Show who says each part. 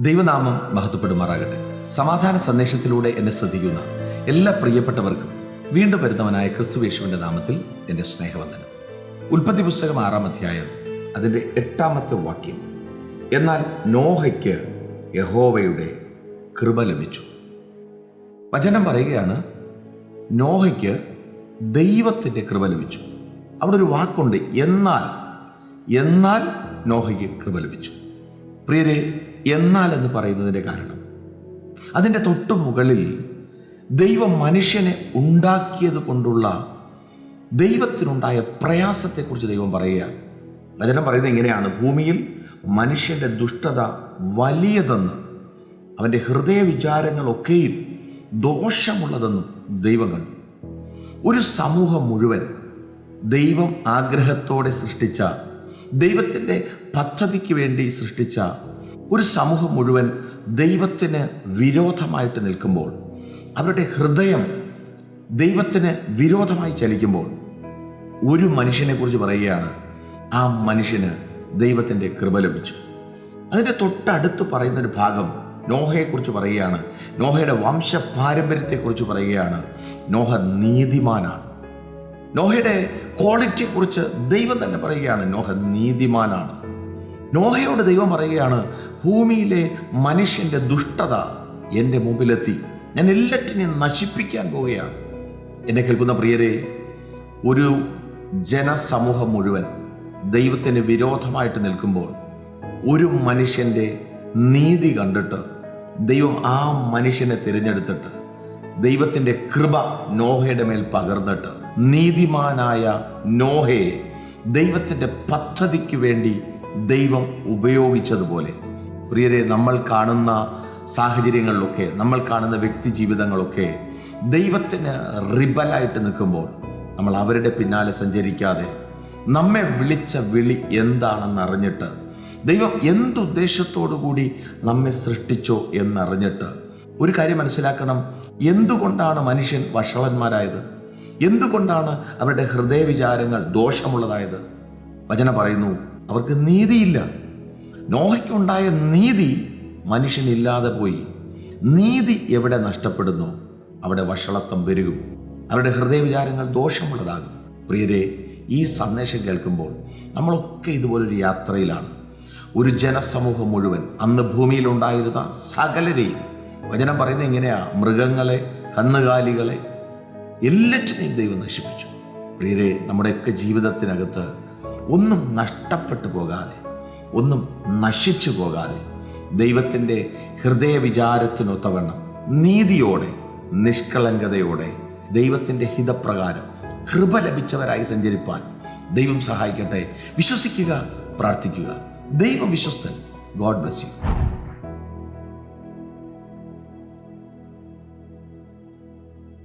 Speaker 1: ദൈവനാമം മഹത്വപ്പെടുമാറാകട്ടെ. സമാധാന സന്ദേശത്തിലൂടെ എന്നെ ശ്രദ്ധിക്കുന്ന എല്ലാ പ്രിയപ്പെട്ടവർക്കും വീണ്ടും വരുന്നവനായ ക്രിസ്തുവേശുവിന്റെ നാമത്തിൽ എന്റെ സ്നേഹവന്ദനം. ഉൽപ്പത്തി പുസ്തകം ആറാം അധ്യായം അതിന്റെ എട്ടാമത്തെ വാക്യം. എന്നാൽ നോഹയ്ക്ക് യഹോവയുടെ കൃപ ലഭിച്ചു. വചനം പറയുകയാണ് നോഹയ്ക്ക് ദൈവത്തിന്റെ കൃപ ലഭിച്ചു. അവിടെ ഒരു വാക്കുണ്ട് എന്നാൽ. എന്നാൽ നോഹയ്ക്ക് കൃപ ലഭിച്ചു. പ്രിയരെ എന്നാൽ എന്ന് പറയുന്നതിന്റെ കാരണം. അതിന്റെ തൊട്ടു മുകളിൽ ദൈവം മനുഷ്യനെ ഉണ്ടാക്കിയത് കൊണ്ടുള്ള ദൈവത്തിനുണ്ടായ പ്രയാസത്തെക്കുറിച്ച് ദൈവം പറയുകയാണ്. വചനം പറയുന്നത് ഇങ്ങനെയാണ്. ഭൂമിയിൽ മനുഷ്യന്റെ ദുഷ്ടത വലിയതെന്ന് അവന്റെ ഹൃദയ വിചാരങ്ങളൊക്കെയും ദോഷമുള്ളതെന്നും ദൈവം കണ്ടു. ഒരു സമൂഹം മുഴുവൻ ദൈവം ആഗ്രഹത്തോടെ സൃഷ്ടിച്ച ദൈവത്തിന്റെ പദ്ധതിക്ക് വേണ്ടി സൃഷ്ടിച്ച ഒരു സമൂഹം മുഴുവൻ ദൈവത്തിന് വിരോധമായിട്ട് നിൽക്കുമ്പോൾ അവരുടെ ഹൃദയം ദൈവത്തിന് വിരോധമായി ചലിക്കുമ്പോൾ ഒരു മനുഷ്യനെ കുറിച്ച് പറയുകയാണ് ആ മനുഷ്യന് ദൈവത്തിന്റെ കൃപ ലഭിച്ചു. അതിന്റെ തൊട്ടടുത്ത് പറയുന്നൊരു ഭാഗം നോഹയെക്കുറിച്ച് പറയുകയാണ് നോഹയുടെ വംശ പാരമ്പര്യത്തെക്കുറിച്ച് പറയുകയാണ് നോഹ നീതിമാനാണ്. നോഹയുടെ ക്വാളിറ്റിയെക്കുറിച്ച് ദൈവം തന്നെ പറയുകയാണ് നോഹ നീതിമാനാണ്. നോഹയോട് ദൈവം പറയുകയാണ് ഭൂമിയിലെ മനുഷ്യന്റെ ദുഷ്ടത എന്റെ മുമ്പിലെത്തി. ഞാൻ എല്ലാറ്റിനെയും നശിപ്പിക്കാൻ പോവുകയാണ്. എന്നെ കേൾക്കുന്ന പ്രിയരെ ഒരു ജനസമൂഹം മുഴുവൻ ദൈവത്തിന് വിരോധമായിട്ട് നിൽക്കുമ്പോൾ ഒരു മനുഷ്യന്റെ നീതി കണ്ടിട്ട് ദൈവം ആ മനുഷ്യനെ തിരഞ്ഞെടുത്തിട്ട് ദൈവത്തിന്റെ കൃപ നോഹയുടെ മേൽ പകർന്നിട്ട് നീതിമാനായ നോഹയെ ദൈവത്തിന്റെ പദ്ധതിക്ക് വേണ്ടി ദൈവം ഉപയോഗിച്ചതുപോലെ. പ്രിയരെ നമ്മൾ കാണുന്ന സാഹചര്യങ്ങളിലൊക്കെ നമ്മൾ കാണുന്ന വ്യക്തി ജീവിതങ്ങളൊക്കെ ദൈവത്തിന് റിബലായിട്ട് നിൽക്കുമ്പോൾ നമ്മൾ അവരുടെ പിന്നാലെ സഞ്ചരിക്കാതെ നമ്മെ വിളിച്ച വിളി എന്താണെന്ന് അറിഞ്ഞിട്ട് ദൈവം എന്തുദ്ദേശത്തോടു കൂടി നമ്മെ സൃഷ്ടിച്ചോ എന്നറിഞ്ഞിട്ട് ഒരു കാര്യം മനസ്സിലാക്കണം. എന്തുകൊണ്ടാണ് മനുഷ്യൻ വഷളന്മാരായത്? എന്തുകൊണ്ടാണ് അവരുടെ ഹൃദയവിചാരങ്ങൾ ദോഷമുള്ളതായത്? വചന പറയുന്നു അവർക്ക് നീതിയില്ല. നോഹയ്ക്കുണ്ടായ നീതി മനുഷ്യനില്ലാതെ പോയി. നീതി എവിടെ നഷ്ടപ്പെടുന്നു? അവിടെ വഷളത്വം പെരുകും. അവരുടെ ഹൃദയവിചാരങ്ങൾ ദോഷമുള്ളതാകും. പ്രിയരെ ഈ സന്ദേശം കേൾക്കുമ്പോൾ നമ്മളൊക്കെ ഇതുപോലൊരു യാത്രയിലാണ്. ഒരു ജനസമൂഹം മുഴുവൻ അന്ന് ഭൂമിയിലുണ്ടായിരുന്ന സകലരെയും വചനം പറയുന്നത് എങ്ങനെയാ? മൃഗങ്ങളെ കന്നുകാലികളെ എല്ലാറ്റിനെയും ദൈവം നശിപ്പിച്ചു. പ്രിയരെ നമ്മുടെയൊക്കെ ജീവിതത്തിനകത്ത് ഒന്നും നഷ്ടപ്പെട്ടു പോകാതെ ഒന്നും നശിച്ചു പോകാതെ ദൈവത്തിന്റെ ഹൃദയ വിചാരത്തിനൊത്തവണ്ണം നീതിയോടെ നിഷ്കളങ്കതയോടെ ദൈവത്തിന്റെ ഹിതപ്രകാരം കൃപ ലഭിച്ചവരായി സഞ്ചരിപ്പാൻ ദൈവം സഹായിക്കട്ടെ. വിശ്വസിക്കുക പ്രാർത്ഥിക്കുക. ദൈവം വിശ്വസ്തൻ. God bless you.